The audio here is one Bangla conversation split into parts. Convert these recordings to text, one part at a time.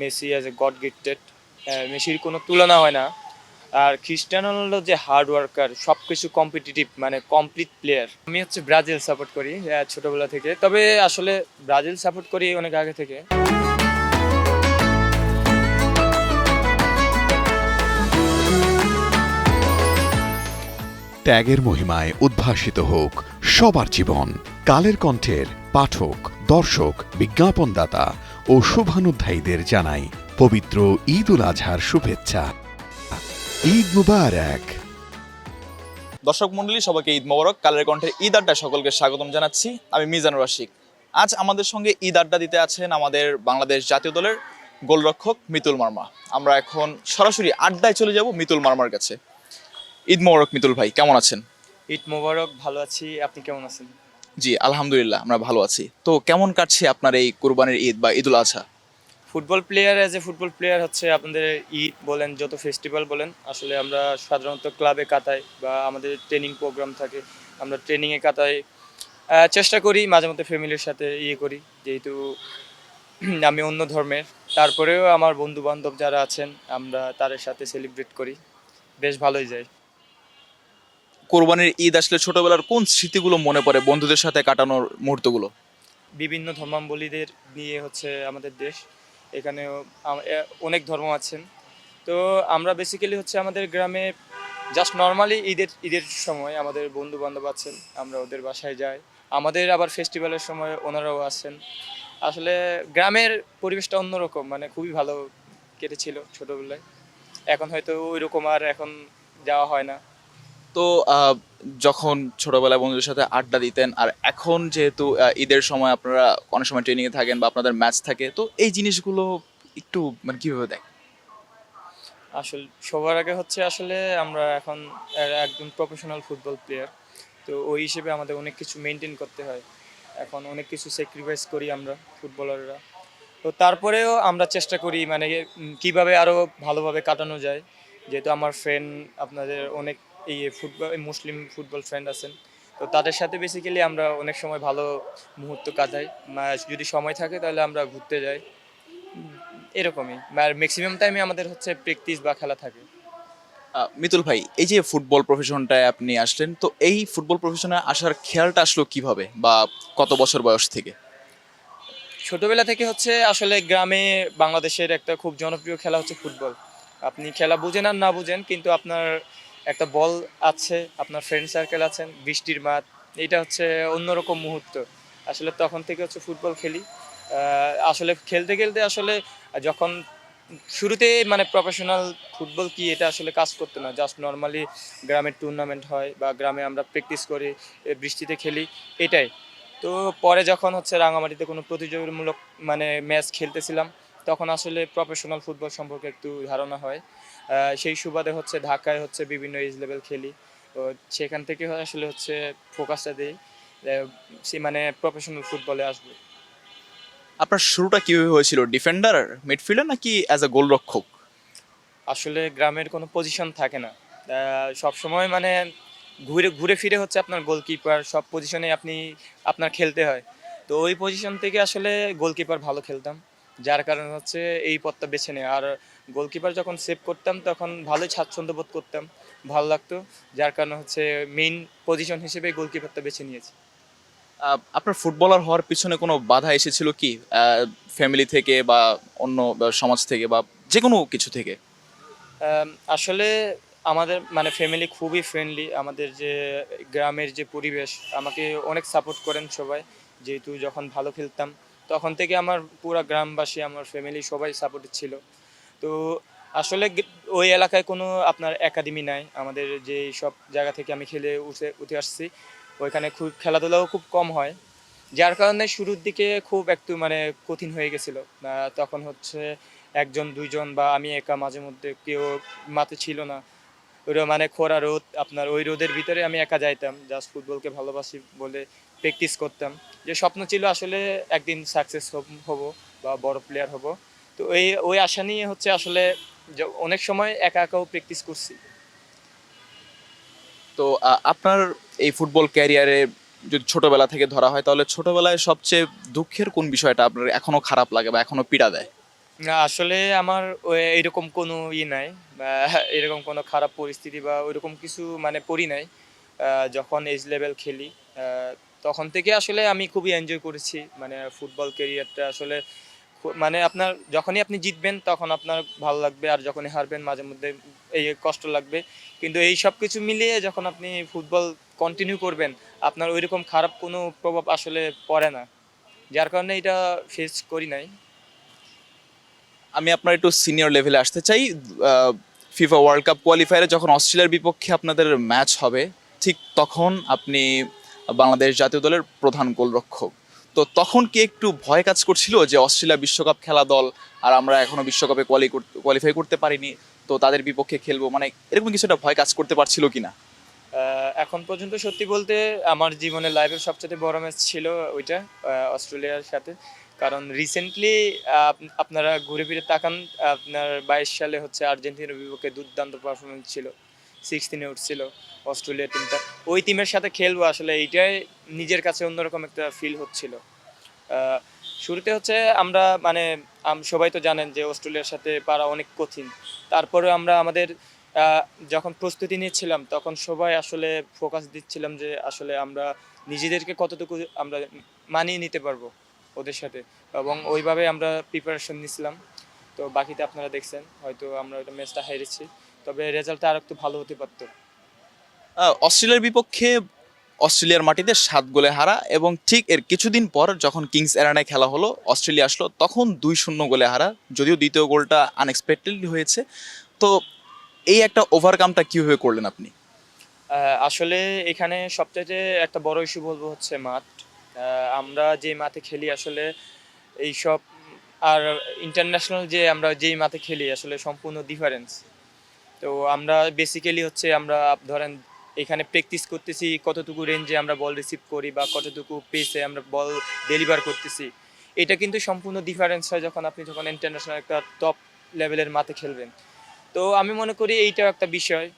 Messi as a god gifted মেসির কোনো তুলনা হয় না। আর খ্রিস্টানো রোনাল্ডো যে হার্ড ওয়ার্কার সব কিছু কম্পিটিটিভ মানে কমপ্লিট প্লেয়ার আমি হচ্ছে ব্রাজিল সাপোর্ট করি ছোটবেলা থেকে। তবে আসলে ব্রাজিল সাপোর্ট করি অনেক আগে থেকে। ত্যাগের মহিমায় উদ্ভাসিত হোক সবার জীবন। কালের কণ্ঠের পাঠক, দর্শক, বিজ্ঞাপনদাতা ও শুভানুধ্যায়ীদের জানাই পবিত্র ঈদ উল আজহার শুভেচ্ছা। ঈদ মুবারক। দর্শক মন্ডলী সবাইকে ঈদ মোবারক। কালের কণ্ঠে ঈদ আড্ডা সকলকে স্বাগতম জানাচ্ছি। আমি মিজানুর রশিক। আজ আমাদের সঙ্গে ঈদ আড্ডা দিতে আছেন আমাদের বাংলাদেশ জাতীয় দলের গোলরক্ষক মিতুল মার্মা। আমরা এখন সরাসরি আড্ডায় চলে যাব মিতুল মার্মার কাছে। ঈদ মোবারক মিতুল ভাই কেমন আছেন? ঈদ মোবারক ভালো আছি। আপনি কেমন আছেন? জি, আলহামদুলিল্লাহ, আমরা ভালো আছি। তো কেমন কাটছে আপনার এই কোরবানির ঈদ বা Eidul Azha? Football player as a football player হচ্ছে আপনাদের ঈদ বলেন, যত ফেস্টিভ্যাল বলেন, আসলে আমরা সাধারণত ক্লাবে কাটাই বা আমাদের ট্রেনিং প্রোগ্রাম থাকে, আমরা ট্রেনিংয়ে কাটাই। চেষ্টা করি, মাঝে মধ্যে ফ্যামিলির সাথে ইয়ে করি, যেহেতু আমি অন্য ধর্মের। তারপরেও আমার বন্ধু বান্ধব যারা আছেন, আমরা তাদের সাথে সেলিব্রেট করি। বেশ ভালোই যায়। কোরবানির ঈদ আসলে ছোটবেলার কোন স্মৃতিগুলো মনে পড়ে বন্ধুদের সাথে কাটানোর মুহূর্তগুলো? বিভিন্ন ধর্মাবলীদের নিয়ে হচ্ছে আমাদের দেশ। এখানেও আম- এ- অনেক ধর্ম আছেন। তো আমরা বেসিক্যালি হচ্ছে আমাদের গ্রামে জাস্ট নর্মালি ঈদের ঈদের সময় আমাদের বন্ধু বান্ধব আছেন, আমরা ওদের বাসায় যাই। আমাদের আবার ফেস্টিভ্যালের সময় ওনারাও আছেন আসলে গ্রামের পরিবেশটা অন্যরকম মানে খুবই ভালো কেটেছিল ছোটোবেলায়। এখন হয়তো ওই রকম আর এখন যাওয়া হয় না। তো যখন ছোটবেলায় বন্ধুদের সাথে আড্ডা দিতেন, আর এখন যেহেতু ঈদের সময় আপনারা অনেক সময় ট্রেনিং এ থাকেন বা আপনাদের ম্যাচ থাকে, তো এই জিনিসগুলো একটু মানে কীভাবে দেখ? আসলে, সবার আগে হচ্ছে আসলে আমরা এখন একজন প্রফেশনাল ফুটবল প্লেয়ার তো ওই হিসেবে আমাদের অনেক কিছু মেনটেন করতে হয়। এখন অনেক কিছু স্যাক্রিফাইস করি আমরা ফুটবলাররা তো তারপরেও আমরা চেষ্টা করি মানে কীভাবে আরও ভালোভাবে কাটানো যায়। যেহেতু আমার ফ্রেন্ড আপনাদের অনেক এই ফুটবল মুসলিম ফুটবল ফ্রেন্ড আছেন তো তাদের সাথে বেসিক্যালি আমরা অনেক সময় ভালো মুহূর্ত কাটাই। যদি সময় থাকে তাহলে আমরা ঘুরতে যাই। এরকমই। আর ম্যাক্সিমাম টাইমে আমাদের হচ্ছে প্র্যাকটিস বা খেলা থাকে। মিতুল ভাই এই যে ফুটবল প্রফেশনটায় আপনি আসলেন তো এই ফুটবল প্রফেশনে আসার খেয়ালটা আসলো কীভাবে? বা কত বছর বয়স থেকে? ছোটবেলা থেকে হচ্ছে আসলে গ্রামে বাংলাদেশের একটা খুব জনপ্রিয় খেলা হচ্ছে ফুটবল আপনি খেলা বুঝেন আর না বুঝেন কিন্তু আপনার একটা বল আছে, আপনার ফ্রেন্ড সার্কেল আছেন, বৃষ্টির মাঠ এটা হচ্ছে অন্যরকম মুহূর্ত। আসলে তখন থেকে হচ্ছে ফুটবল খেলি। আসলে খেলতে খেলতে আসলে যখন শুরুতে মানে প্রফেশনাল ফুটবল কি, এটা আসলে কাজ করতো না। জাস্ট নর্মালি গ্রামের টুর্নামেন্ট হয় বা গ্রামে আমরা প্র্যাকটিস করি বৃষ্টিতে খেলি, এটাই। তো পরে যখন হচ্ছে রাঙামাটিতে কোনো প্রতিযোগিতামূলক মানে ম্যাচ খেলতেছিলাম তখন আসলে প্রফেশনাল ফুটবল সম্পর্কে একটু ধারণা হয়। সেই সুবাদে হচ্ছে ঢাকায় হচ্ছে বিভিন্ন এজ লেভেল খেলি। তো সেখান থেকে আসলে হচ্ছে ফোকাসটা দিই সে মানে প্রফেশনাল ফুটবলে আসব। আপনার শুরুটা কীভাবে হয়েছিল ডিফেন্ডার মিডফিল্ডার নাকি অ্যাজ এ গোলরক্ষক? আসলে গ্রামের কোনো পজিশন থাকে না। সব সময় মানে ঘুরে ঘুরে ফিরে হচ্ছে আপনার গোলকিপার সব পজিশনে আপনি আপনার খেলতে হয়। তো ওই পজিশন থেকে আসলে গোলকিপার ভালো খেলতাম। যার কারণে হচ্ছে এই পথটা বেছে নেয়। আর গোলকিপার যখন সেভ করতাম তখন ভালোই স্বাচ্ছন্দ্য বোধ করতাম ভালো লাগতো যার কারণে হচ্ছে মেইন পজিশন হিসেবে গোলকিপারটা বেছে নিয়েছি। আপনার ফুটবলার হওয়ার পিছনে কোনো বাধা এসেছিল কি? ফ্যামিলি থেকে বা অন্য সমাজ থেকে বা যে কোনো কিছু থেকে? আসলে আমাদের মানে ফ্যামিলি খুবই ফ্রেন্ডলি আমাদের যে গ্রামের যে পরিবেশ আমাকে অনেক সাপোর্ট করেন সবাই। যেহেতু যখন ভালো খেলতাম তখন থেকে আমার পুরো গ্রামবাসী, আমার ফ্যামিলি সবাই সাপোর্টেড ছিল। তো আসলে ওই এলাকায় কোনো আপনার একাডেমি নাই। আমাদের যে সব জায়গা থেকে আমি খেলে উঠে উঠে আসছি, ওইখানে খুব খেলাধুলাও খুব কম হয়। যার কারণে শুরুর দিকে খুব একটু মানে কঠিন হয়ে গেছিল। তখন হচ্ছে একজন, দুইজন বা আমি একা মাঝে মধ্যে কেউ মাতে ছিল না। ওইটা মানে খরা রোদ, আপনার ওই রোদের ভিতরে আমি একা যাইতাম। জাস্ট ফুটবলকে ভালোবাসি বলে প্র্যাকটিস করতাম। যে স্বপ্ন ছিল আসলে একদিন সাকসেস হব বা বড় প্লেয়ার হব। তো ওই ওই আশা নিয়ে হচ্ছে আসলে অনেক সময় একা একাও প্র্যাকটিস করছি। তো আপনার এই ফুটবল ক্যারিয়ারে যদি ছোটবেলা থেকে ধরা হয় তাহলে ছোটবেলায় সবচেয়ে দুঃখের কোন বিষয়টা আপনার এখনও খারাপ লাগে বা এখনও পীড়া দেয়? না আসলে আমার ওই- এরকম কোনো ই নাই বা এরকম কোনো খারাপ পরিস্থিতি বা ওইরকম কিছু মানে পড়ি নাই। যখন এজ লেভেল খেলি তখন থেকে আসলে আমি খুবই এনজয় করেছি। মানে ফুটবল ক্যারিয়ারটা আসলে মানে আপনার যখনই আপনি জিতবেন তখন আপনার ভালো লাগবে আর যখনই হারবেন মাঝে মধ্যে এই কষ্ট লাগবে। কিন্তু এই সব কিছু মিলিয়ে যখন আপনি ফুটবল কন্টিনিউ করবেন, আপনার ওইরকম খারাপ কোনো প্রভাব আসলে পড়ে না। যার কারণে এটা ফেস করি নাই। আমি আপনার একটু সিনিয়র লেভেলে আসতে চাই। ফিফা ওয়ার্ল্ড কাপ কোয়ালিফায়ারে যখন অস্ট্রেলিয়ার বিপক্ষে আপনাদের ম্যাচ হবে, ঠিক তখন আপনি বাংলাদেশ জাতীয় দলের প্রধান গোলরক্ষক। তো তখন কি একটু ভয় কাজ করছিল যে অস্ট্রেলিয়া বিশ্বকাপ খেলা দল আর আমরা এখনও বিশ্বকাপে কোয়ালি কোয়ালিফাই করতে পারিনি তো তাদের বিপক্ষে খেলব? মানে এরকম কিছুটা ভয় কাজ করতে পারছিল কিনা? আহ, এখন পর্যন্ত সত্যি বলতে আমার জীবনের লাইফের সবচেয়ে বড় ম্যাচ ছিল ওইটা অস্ট্রেলিয়ার সাথে। কারণ রিসেন্টলি আপনারা ঘুরে ফিরে তাকান আপনার বাইশ সালে হচ্ছে আর্জেন্টিনার বিপক্ষে দুর্দান্ত পারফরমেন্স ছিল সিক্সটিনে উঠছিল অস্ট্রেলিয়া টিমটা ওই টিমের সাথে খেলব আসলে, এইটাই নিজের কাছে অন্যরকম একটা ফিল হচ্ছিল। শুরুতে হচ্ছে আমরা মানে সবাই তো জানেন যে অস্ট্রেলিয়ার সাথে পারা অনেক কঠিন। তারপরে আমরা আমাদের যখন প্রস্তুতি নিচ্ছিলাম, তখন সবাই আসলে ফোকাস দিচ্ছিলাম যে আসলে আমরা নিজেদেরকে কতটুকু আমরা মানিয়ে নিতে পারব ওদের সাথে। এবং ওইভাবে আমরা প্রিপারেশন নিছিলাম তো বাকিতে আপনারা দেখছেন, হয়তো আমরা ওইটা ম্যাচটা হেরেছি তবে রেজাল্টটা আর একটু ভালো হতে পারতো। অস্ট্রেলিয়ার বিপক্ষে অস্ট্রেলিয়ার মাটিতে সাত গোলে হারা এবং ঠিক এর কিছুদিন পর যখন কিংস এরানায় খেলা হলো, অস্ট্রেলিয়া আসলো, তখন দুই শূন্য গোলে হারা, যদিও দ্বিতীয় গোলটা আনএক্সপেক্টেডলি হয়েছে। তো এই একটা ওভারকামটা কীভাবে করলেন আপনি? আসলে এখানে সবচেয়ে একটা বড় ইস্যু বলব হচ্ছে মাঠ। আমরা যে মাঠে খেলি আসলে এইসব, আর ইন্টারন্যাশনাল যে আমরা যেই মাঠে খেলি আসলে সম্পূর্ণ ডিফারেন্স তো আমরা বেসিক্যালি হচ্ছে আমরা, ধরেন এখানে প্র্যাকটিস করতেছি, কতটুকু রেঞ্জে আমরা বল রিসিভ করি বা কতটুকু পেসে আমরা বল ডেলিভার করতেছি। এটা কিন্তু সম্পূর্ণ ডিফারেন্স হয় যখন আপনি যখন ইন্টারন্যাশনাল একটা টপ লেভেলের মাঠে খেলবেন। তো আমি মনে করি এইটাও একটা বিষয়।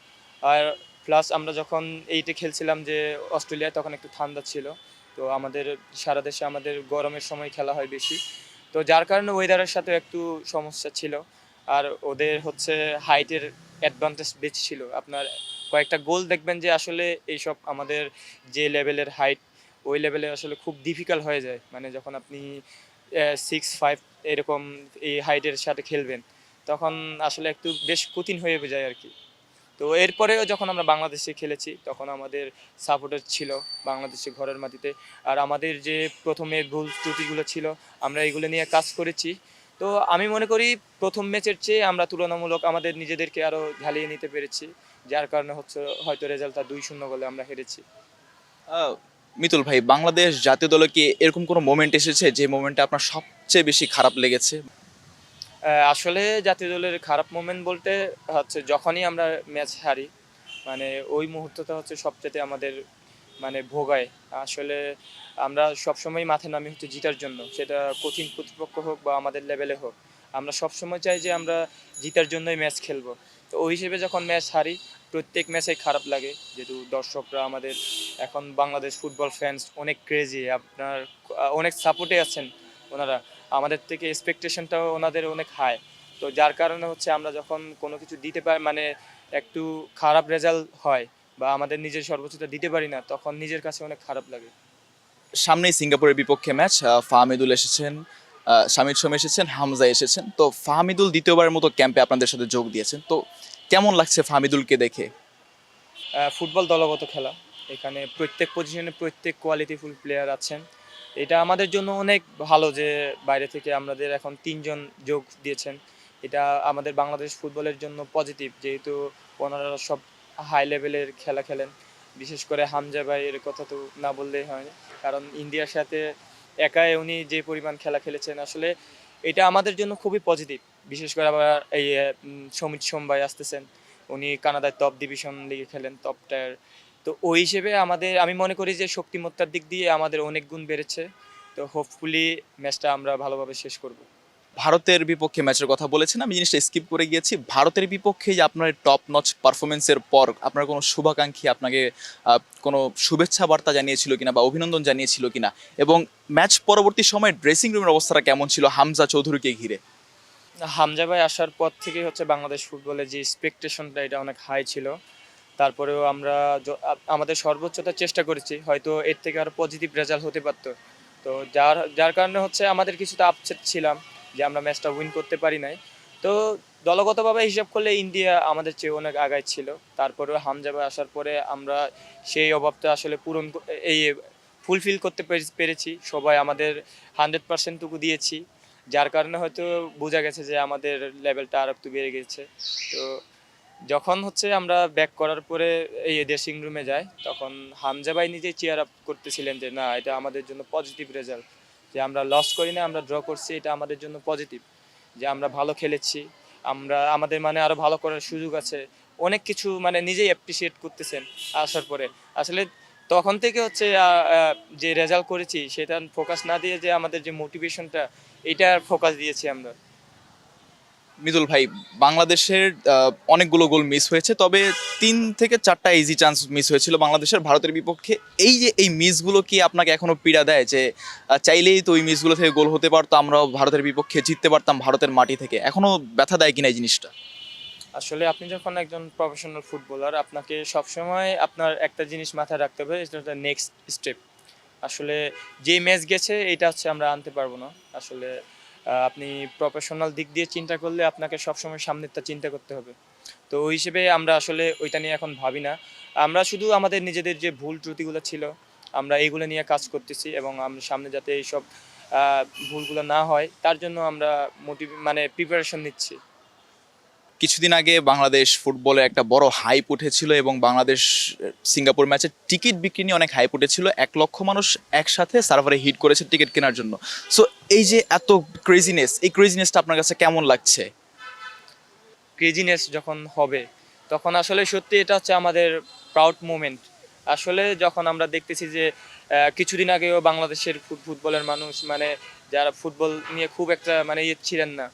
আর প্লাস আমরা যখন এইটা খেলছিলাম যে অস্ট্রেলিয়ায়, তখন একটু ঠান্ডা ছিল। তো আমাদের সারা দেশে আমাদের গরমের সময় খেলা হয় বেশি। তো যার কারণে ওয়েদারের সাথে একটু সমস্যা ছিল। আর ওদের হচ্ছে হাইটের অ্যাডভান্টেজ বেশি ছিল। আপনার কয়েকটা গোল দেখবেন যে আসলে এইসব আমাদের যে লেভেলের হাইট ওই লেভেলে আসলে খুব ডিফিকাল্ট হয়ে যায়। মানে যখন আপনি সিক্স ফাইভ এরকম এই হাইটের সাথে খেলবেন, তখন আসলে একটু বেশ কঠিন হয়ে যায় আর কি তো এরপরেও যখন আমরা বাংলাদেশে খেলেছি, তখন আমাদের সাপোর্টার ছিল বাংলাদেশে ঘরের মাটিতে। আর আমাদের যে প্রথমে ভুল ত্রুটিগুলো ছিল, আমরা এগুলো নিয়ে কাজ করেছি। তো আমি মনে করি প্রথম ম্যাচের চেয়ে আমরা তুলনামূলক আমাদের নিজেদেরকে আরও ঝালিয়ে নিতে পেরেছি। যার কারণে হচ্ছে হয়তো রেজাল্টটা দুই শূন্য বলে আমরা হেরেছি। মিতুল ভাই বাংলাদেশ জাতীয় দলে কি এরকম কোনো মোমেন্ট এসেছে যে মোমেন্টে আপনার সবচেয়ে বেশি খারাপ লেগেছে? আসলে জাতীয় দলের খারাপ মোমেন্ট বলতে হচ্ছে যখনই আমরা ম্যাচ হারি মানে ওই মুহূর্তটা হচ্ছে সবচেয়ে আমাদের মানে ভোগায়। আসলে আমরা সবসময় মাঠে নামি হচ্ছে জিতার জন্য। সেটা কঠিন প্রতিপক্ষ হোক বা আমাদের লেভেলে হোক। আমরা সবসময় চাই যে আমরা জিতার জন্যই ম্যাচ খেলব। তো ওই হিসেবে যখন ম্যাচ হারি, প্রত্যেক ম্যাচে খারাপ লাগে। যেহেতু দর্শকরা আমাদের এখন বাংলাদেশ ফুটবল ফ্যান্স অনেক ক্রেজি আপনার অনেক সাপোর্টে আছেন ওনারা। আমাদের থেকে এক্সপেকটেশনটাও ওনাদের অনেক হাই তো যার কারণে হচ্ছে আমরা যখন কোনো কিছু দিতে পারি মানে একটু খারাপ রেজাল্ট হয় বা আমাদের নিজের সর্বোচ্চটা দিতে পারি না, তখন নিজের কাছে অনেক খারাপ লাগে। সামনেই সিঙ্গাপুরের বিপক্ষে ম্যাচ ফাহমিদুল এসেছেন শামিদ সোম এসেছেন, হামজা এসেছেন। তো ফাহমিদুল দ্বিতীয়বারের মতো ক্যাম্পে আপনাদের সাথে যোগ দিয়েছেন। তো কেমন লাগছে ফাহমিদুলকে দেখে? ফুটবল দলগত খেলা। এখানে প্রত্যেক পজিশনে প্রত্যেক কোয়ালিটিফুল প্লেয়ার আছেন। এটা আমাদের জন্য অনেক ভালো যে বাইরে থেকে আমাদের এখন তিনজন যোগ দিয়েছেন। এটা আমাদের বাংলাদেশ ফুটবলের জন্য পজিটিভ যেহেতু ওনারা সব হাই লেভেলের খেলা খেলেন। বিশেষ করে হামজা ভাইয়ের কথা তো না বললেই হয় কারণ ইন্ডিয়ার সাথে একাই উনি যে পরিমাণ খেলা খেলেছেন, আসলে এটা আমাদের জন্য খুবই পজিটিভ বিশেষ করে আবার এই সমিত সোম ভাই আসতেছেন। উনি কানাডার টপ ডিভিশন লিগে খেলেন টপ টায়ার তো ওই হিসেবে আমাদের, আমি মনে করি যে শক্তিমত্তার দিক দিয়ে আমাদের অনেক গুণ বেড়েছে। তো হোপফুলি ম্যাচটা আমরা ভালোভাবে শেষ করব। ভারতের বিপক্ষে ম্যাচের কথা বলেছেন, আমি জিনিসটা স্কিপ করে গিয়েছি। ভারতের বিপক্ষে যে আপনার টপ নচ পারফরমেন্সের পর আপনার কোনো শুভাকাঙ্ক্ষী আপনাকে কোনো শুভেচ্ছা বার্তা জানিয়েছিল কিনা বা অভিনন্দন জানিয়েছিল কিনা? এবং ম্যাচ পরবর্তী সময় ড্রেসিং রুমের অবস্থাটা কেমন ছিল? হামজা চৌধুরীকে ঘিরে। হামজা ভাই আসার পর থেকে হচ্ছে বাংলাদেশ ফুটবলের যে এক্সপেকটেশনটা এটা অনেক হাই ছিল। তারপরেও আমরা আমাদের সর্বোচ্চটা চেষ্টা করেছি, হয়তো এর থেকে আরও পজিটিভ রেজাল্ট হতে পারতো। তো যার যার কারণে হচ্ছে আমাদের কিছুটা আপসেট ছিলাম, যে আমরা ম্যাচটা উইন করতে পারি নাই। তো দলগতভাবে হিসাব করলে ইন্ডিয়া আমাদের চেয়ে অনেক আগায় ছিল। তারপরেও হামজা ভাই আসার পরে আমরা সেই অভাবটা আসলে পূরণ এই ফুলফিল করতে পেরে- পেরেছি। সবাই আমাদের হান্ড্রেড পার্সেন্টটুকু দিয়েছি। যার কারণে হয়তো বোঝা গেছে যে আমাদের লেভেলটা আর একটু বেড়ে গেছে। তো যখন হচ্ছে আমরা ব্যাক করার পরে এই ড্রেসিং রুমে যাই, তখন হামজা ভাই নিজেই চেয়ার আপ করতেছিলেন যে, না, এটা আমাদের জন্য পজিটিভ রেজাল্ট যে আমরা লস করি না, আমরা ড্র করছি, এটা আমাদের জন্য পজিটিভ যে আমরা ভালো খেলেছি, আমরা, আমাদের মানে আরও ভালো করার সুযোগ আছে। অনেক কিছু মানে নিজেই অ্যাপ্রিসিয়েট করতেছেন আসার পরে। আসলে তখন থেকে হচ্ছে যে রেজাল্ট করেছি, সেটা ফোকাস না দিয়ে যে আমাদের যে মোটিভেশনটা এটার ফোকাস দিয়েছি আমরা। মিদুল ভাই, বাংলাদেশের অনেকগুলো গোল মিস হয়েছে, তবে তিন থেকে চারটা ইজি চান্স মিস হয়েছিল বাংলাদেশের। ভারতের বিপক্ষে এই যে এই মিসগুলো কি আপনাকে এখনও পীড়া দেয়? যে চাইলেই তো ওই মিসগুলো থেকে গোল হতে পারতো, আমরাও ভারতের বিপক্ষে জিততে পারতাম ভারতের মাটি থেকে। এখনও ব্যথা দেয় কিনা এই জিনিসটা? আসলে আপনি যখন একজন প্রফেশনাল ফুটবলার আপনাকে সবসময় আপনার একটা জিনিস মাথায় রাখতে হবে নেক্সট স্টেপ আসলে যে ম্যাচ গেছে, এটা হচ্ছে আমরা আনতে পারব না। আসলে আপনি প্রফেশনাল দিক দিয়ে চিন্তা করলে আপনাকে সবসময় সামনেরটা চিন্তা করতে হবে। তো ওই হিসেবে আমরা আসলে ওইটা নিয়ে এখন ভাবি না। আমরা শুধু আমাদের নিজেদের যে ভুল ত্রুটিগুলো ছিল, আমরা এইগুলো নিয়ে কাজ করতেছি এবং আমরা সামনে যাতে এইসব ভুলগুলো না হয়, তার জন্য আমরা মোটিভ মানে প্রিপারেশন নিচ্ছি। কিছুদিন আগে বাংলাদেশ ফুটবলে একটা বড় হাইপ উঠেছিল এবং বাংলাদেশ, সিঙ্গাপুর ম্যাচের টিকিট বিক্রি নিয়ে অনেক হাইপ উঠেছিল। এক লক্ষ মানুষ একসাথে সার্ভারে হিট করেছে টিকিট কেনার জন্য। সো এই যে এত ক্রেজিনেস এই ক্রেজিনেসটা আপনার কাছে কেমন লাগছে? ক্রেজিনেস যখন হবে, তখন আসলে সত্যি এটা হচ্ছে আমাদের প্রাউড মোমেন্ট আসলে যখন আমরা দেখতেছি যে কিছুদিন আগেও বাংলাদেশের ফুটবলের মানুষ মানে যারা ফুটবল নিয়ে খুব একটা মানে ইয়ে ছিলেন না।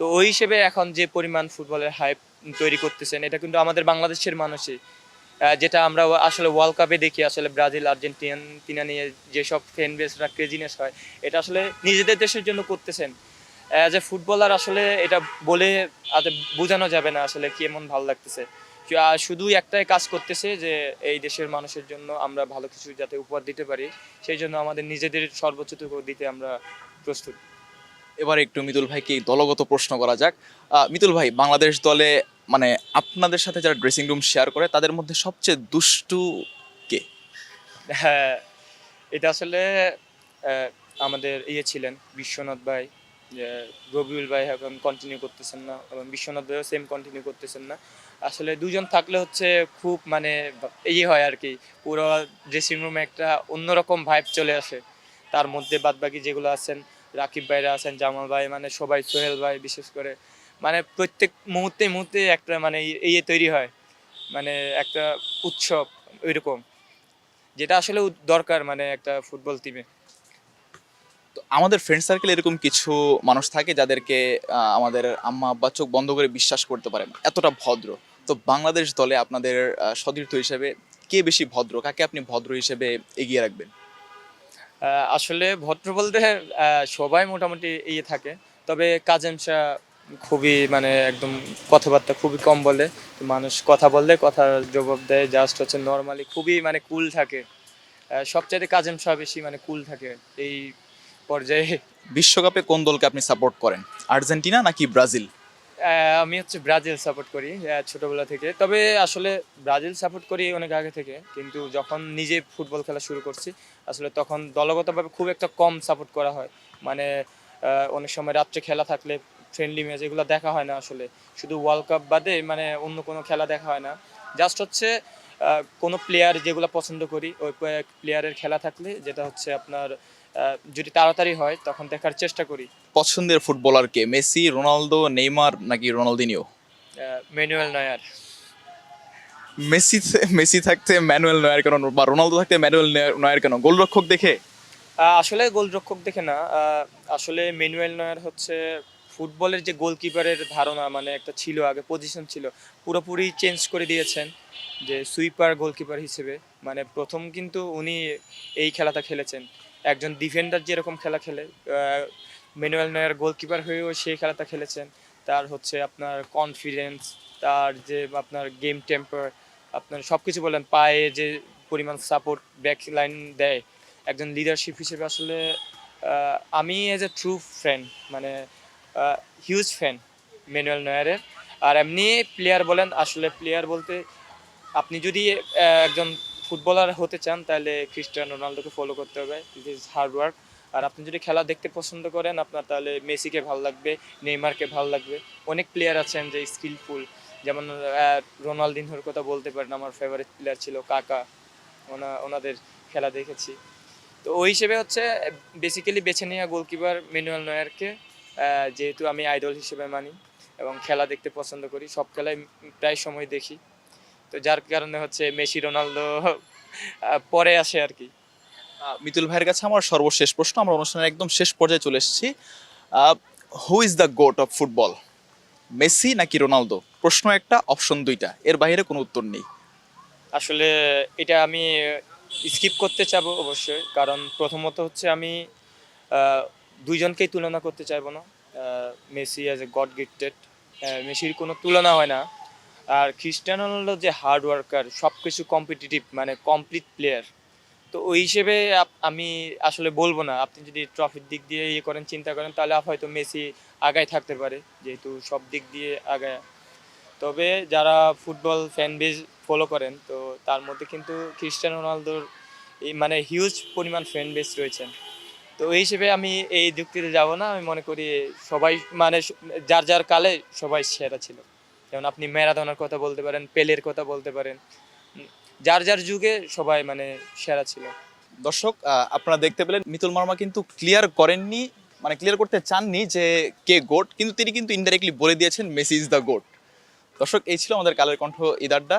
তো ওই হিসেবে এখন যে পরিমাণ ফুটবলের হাইপ তৈরি করতেছেন, এটা কিন্তু আমাদের বাংলাদেশের মানুষই। যেটা আমরা আসলে ওয়ার্ল্ড কাপে দেখি, আসলে ব্রাজিল, আর্জেন্টিনা নিয়ে যেসব ফ্যান বেসরা ক্রেজিনেস হয়, এটা আসলে নিজেদের দেশের জন্য করতেছেন। অ্যাজ এ ফুটবলার আসলে এটা বলে বোঝানো যাবে না আসলে কেমন ভালো লাগতেছে। শু- আর শুধুই একটাই কাজ করতেছে যে এই দেশের মানুষের জন্য আমরা ভালো কিছু যাতে উপহার দিতে পারি, সেই জন্য আমাদের নিজেদের সর্বোচ্চটুকু দিতে আমরা প্রস্তুত। এবার একটু মিতুল ভাইকে দলগত প্রশ্ন করা যাক। মিতুল ভাই, বাংলাদেশ দলে মানে আপনাদের সাথে যারা ড্রেসিং রুম শেয়ার করে, তাদের মধ্যে সবচেয়ে দুষ্টু কে? হ্যাঁ এটা আসলে আমাদের ইয়ে ছিলেন বিশ্বনাথ ভাই রবিউল ভাই এখন কন্টিনিউ করতেছেন না, এবং বিশ্বনাথ ভাইও সেম কন্টিনিউ করতেছেন না। আসলে দুজন থাকলে হচ্ছে খুব মানে ইয়ে হয় আর কি, পুরো ড্রেসিং রুমে একটা অন্যরকম ভাইব চলে আসে। তার মধ্যে বাদবাকি যেগুলো আছেন রাকিব ভাইরা আছেন জামাল ভাই মানে সবাই সোহেল ভাই বিশেষ করে। মানে প্রত্যেক মুহূর্তে মুহূর্তে একটা মানে ইয়ে তৈরি হয়। মানে একটা উৎসব ওইরকম। যেটা আসলে দরকার মানে একটা ফুটবল টিমে তো আমাদের ফ্রেন্ড সার্কেল এরকম কিছু মানুষ থাকে যাদেরকে আমাদের আম্মা আব্বা চোখ বন্ধ করে বিশ্বাস করতে পারে। এতটা ভদ্র। তো বাংলাদেশ দলে আপনাদের আহ, সতীর্থ হিসেবে কে বেশি ভদ্র? কাকে আপনি ভদ্র হিসেবে এগিয়ে রাখবেন? আসলে ভদ্র বলতে সবাই মোটামুটি ইয়ে থাকে। তবে কাজেম শাহ খুবই মানে একদম কথাবার্তা খুবই কম বলে। মানুষ কথা বললে কথার জবাব দেয় জাস্ট হচ্ছে নর্মালি খুবই মানে কুল থাকে। সবচাইতে কাজেম শাহ বেশি মানে কুল থাকে এই পর্যায়ে। বিশ্বকাপে কোন দলকে আপনি সাপোর্ট করেন? আর্জেন্টিনা নাকি ব্রাজিল? আমি হচ্ছে ব্রাজিল সাপোর্ট করি ছোটবেলা থেকে। তবে আসলে ব্রাজিল সাপোর্ট করি অনেক আগে থেকে, কিন্তু যখন নিজে ফুটবল খেলা শুরু করছি, আসলে তখন দলগতভাবে খুব একটা কম সাপোর্ট করা হয়। মানে অনেক সময় রাত্রে খেলা থাকলে ফ্রেন্ডলি ম্যাচ এগুলো দেখা হয় না আসলে। শুধু ওয়ার্ল্ড কাপ বাদে মানে অন্য কোনো খেলা দেখা হয় না। জাস্ট হচ্ছে কোনো প্লেয়ার যেগুলো পছন্দ করি, ওই প্লেয়ারের খেলা থাকলে, যেটা হচ্ছে আপনার যদি তাড়াতাড়ি হয় তখন দেখার চেষ্টা করি। পছন্দের ফুটবলার কে মেসি রোনালদো নেইমার নাকি Ronaldinho? Manuel Neuer. Messi Messi থাকতে ম্যানুয়েল নয়ার কেন বা রোনালদো থাকতে ম্যানুয়েল নয়ার কেন? গোলরক্ষক দেখে? আসলে গোলরক্ষক দেখে না। আসলে ম্যানুয়েল নয়ার হচ্ছে ফুটবলের যে গোলকিপারের ধারণা মানে একটা ছিল আগে পজিশন ছিল পুরোপুরি চেঞ্জ করে দিয়েছেন যে সুইপার গোলকিপার হিসেবে। মানে প্রথম কিন্তু উনি এই খেলাটা খেলেছেন। একজন ডিফেন্ডার যেরকম খেলা খেলে ম্যানুয়াল নয়ার গোলকিপার হয়েও সেই খেলাটা খেলেছেন। তার হচ্ছে আপনার কনফিডেন্স তার যে আপনার গেম টেম্পার আপনার সব কিছু বলেন, পায়ে যে পরিমাণ সাপোর্ট ব্যাক লাইন দেয়, একজন লিডারশিপ হিসেবে আসলে আমি এজ এ ট্রু ফ্রেন্ড মানে হিউজ ফ্যান ম্যানুয়াল নয়ারের আর এমনি প্লেয়ার বলেন, আসলে প্লেয়ার বলতে আপনি যদি একজন ফুটবলার হতে চান, তাহলে ক্রিস্টিয়ানো রোনালদোকে ফলো করতে হবে। ইট ইজ হার্ড ওয়ার্ক আর আপনি যদি খেলা দেখতে পছন্দ করেন, আপনার তাহলে মেসিকে ভালো লাগবে, নেইমারকে ভালো লাগবে। অনেক প্লেয়ার আছেন যে স্কিলফুল যেমন রোনালদিনহোর কথা বলতে পারেন, আমার ফেভারিট প্লেয়ার ছিল কাকা। ওনা, ওনাদের খেলা দেখেছি। তো ওই হিসেবে হচ্ছে বেসিক্যালি বেছে নেওয়া গোলকিপার ম্যানুয়াল নয়ারকে যেহেতু আমি আইডল হিসেবে মানি এবং খেলা দেখতে পছন্দ করি, সব খেলাই প্রায় সময় দেখি। তো যার কারণে হচ্ছে মেসি রোনালদো পরে আসে আর কি। মিতুল ভাইয়ের কাছে আমার সর্বশেষ প্রশ্ন আমরা অনুষ্ঠানের একদম শেষ পর্যায়ে চলে এসেছি। Who is the GOAT of football Messi নাকি রোনালদো? প্রশ্ন একটা অপশন দুইটা। এর বাইরে কোনো উত্তর নেই। আসলে এটা আমি স্কিপ করতে চাবো অবশ্যই কারণ প্রথমত হচ্ছে আমি দুইজনকেই তুলনা করতে চাইব না। Messi as a god gifted মেসির কোনো তুলনা হয় না। আর খ্রিস্টানো রোনাল্ডো যে হার্ড ওয়ার্কার সব কিছু কম্পিটিটিভ মানে কমপ্লিট প্লেয়ার তো ওই হিসেবে আমি আসলে বলব না। আপনি যদি ট্রফির দিক দিয়ে ইয়ে করেন, চিন্তা করেন, তাহলে হয়তো মেসি আগায় থাকতে পারে, যেহেতু সব দিক দিয়ে আগায়। তবে যারা ফুটবল ফ্যান বেজ ফলো করেন, তো তার মধ্যে কিন্তু খ্রিস্টানো রোনালদোর এই মানে হিউজ পরিমাণ ফ্যান বেস রয়েছেন। তো এই হিসেবে আমি এই যুক্তিতে যাব না। আমি মনে করি সবাই মানে যার যার কালে সবাই সেরা ছিল। যেমন আপনি ম্যারাদোনার কথা বলতে পারেন, পেলের কথা বলতে পারেন। যার যার যুগে সবাই মানে সেরা ছিল। দর্শক আপনারা দেখতে পেলেন মিতুল মার্মা কিন্তু ক্লিয়ার করেননি মানে ক্লিয়ার করতে চাননি যে কে গোট কিন্তু তিনি কিন্তু ইনডাইরেক্টলি বলে দিয়েছেন মেসি ইজ দ্য গোট দর্শক, এই ছিল আমাদের কালের কণ্ঠ ইদারটা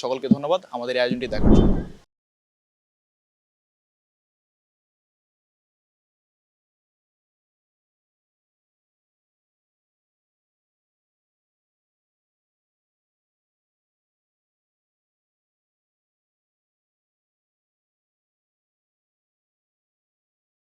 সকলকে ধন্যবাদ। আমাদের এই আয়োজনটি দেখার জন্য।